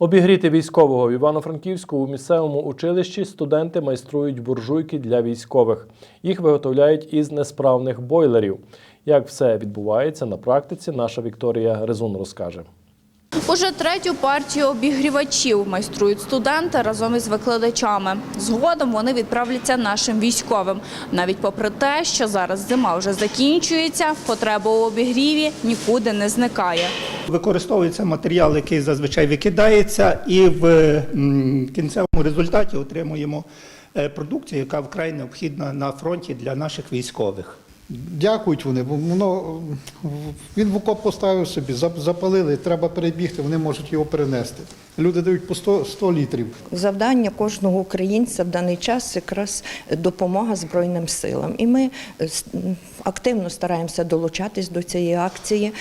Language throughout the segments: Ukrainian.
Обігріти військового в Івано-Франківську у місцевому училищі студенти майструють буржуйки для військових. Їх виготовляють із несправних бойлерів. Як все відбувається на практиці, наша Вікторія Резун розкаже. Уже третю партію обігрівачів майструють студенти разом із викладачами. Згодом вони відправляться нашим військовим. Навіть попри те, що зараз зима вже закінчується, потреба у обігріві нікуди не зникає. Використовується матеріал, який зазвичай викидається, і в кінцевому результаті отримуємо е, продукцію, яка вкрай необхідна на фронті для наших військових. Дякують вони, бо воно він в окоп поставив собі, запалили, треба перебігти, вони можуть його перенести. Люди дають по 100, 100 літрів. Завдання кожного українця в даний час якраз допомога Збройним силам. І ми е, активно стараємося долучатись до цієї акції,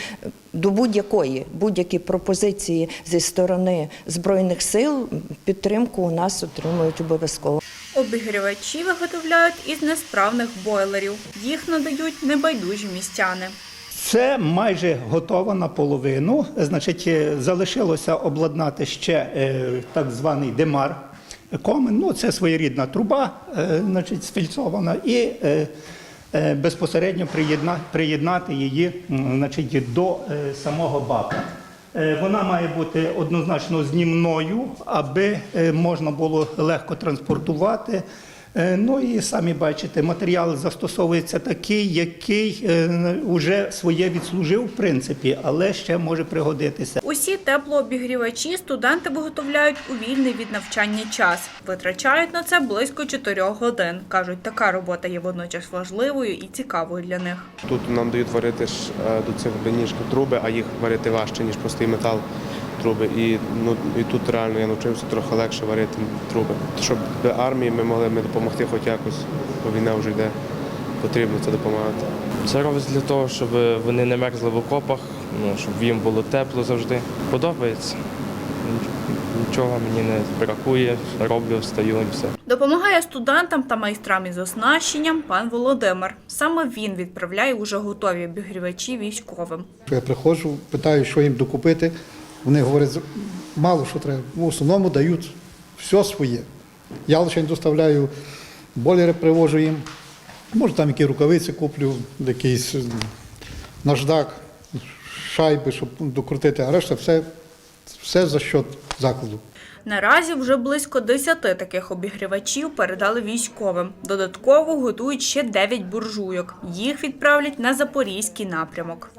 до будь-якої, будь-які пропозиції зі сторони Збройних сил, підтримку у нас отримують обов'язково. Обігрівачі виготовляють із несправних бойлерів. Їх надають небайдужі містяни. Це майже готово наполовину. Значить, е, залишилося обладнати ще е, так званий демар комен. Ну, це своєрідна труба, е, значить, сфільцована, і безпосередньо приєдна, приєднати її значить, до самого бака. Е, Вона має бути однозначно знімною, аби е, можна було легко транспортувати. Е, Ну і самі бачите, матеріал застосовується такий, який вже своє відслужив, в принципі, але ще може пригодитися. Усі теплообігрівачі студенти виготовляють у вільний від навчання час. Витрачають на це близько 4 годин. Кажуть, така робота є водночас важливою і цікавою для них. Тут нам дають варити ж е, до цих беніжки труби, а їх варити важче, ніж простий метал труби. І, ну, і тут реально я навчився трохи легше варити труби. Щоб армії ми могли ми допомогти хоч якось, бо війна вже йде, потрібно це допомагати. Це робиться для того, щоб вони не мерзли в окопах, ну, щоб їм було тепло завжди. Подобається. Нічого мені не бракує, роблю, встаю і все. Допомагає студентам та майстрам із оснащенням пан Володимир. Саме він відправляє уже готові обігрівачі військовим. Я приходжу, питаю, що їм докупити. Вони говорять, мало що треба. В основному дають все своє. Я лише доставляю болери, привожу їм. Може, там які рукавиці куплю, якийсь наждак, шайби, щоб докрутити, а решта все, все за счет закладу. Наразі вже близько 10 таких обігрівачів передали військовим. Додатково готують ще 9 буржуйок. Їх відправлять на запорізький напрямок.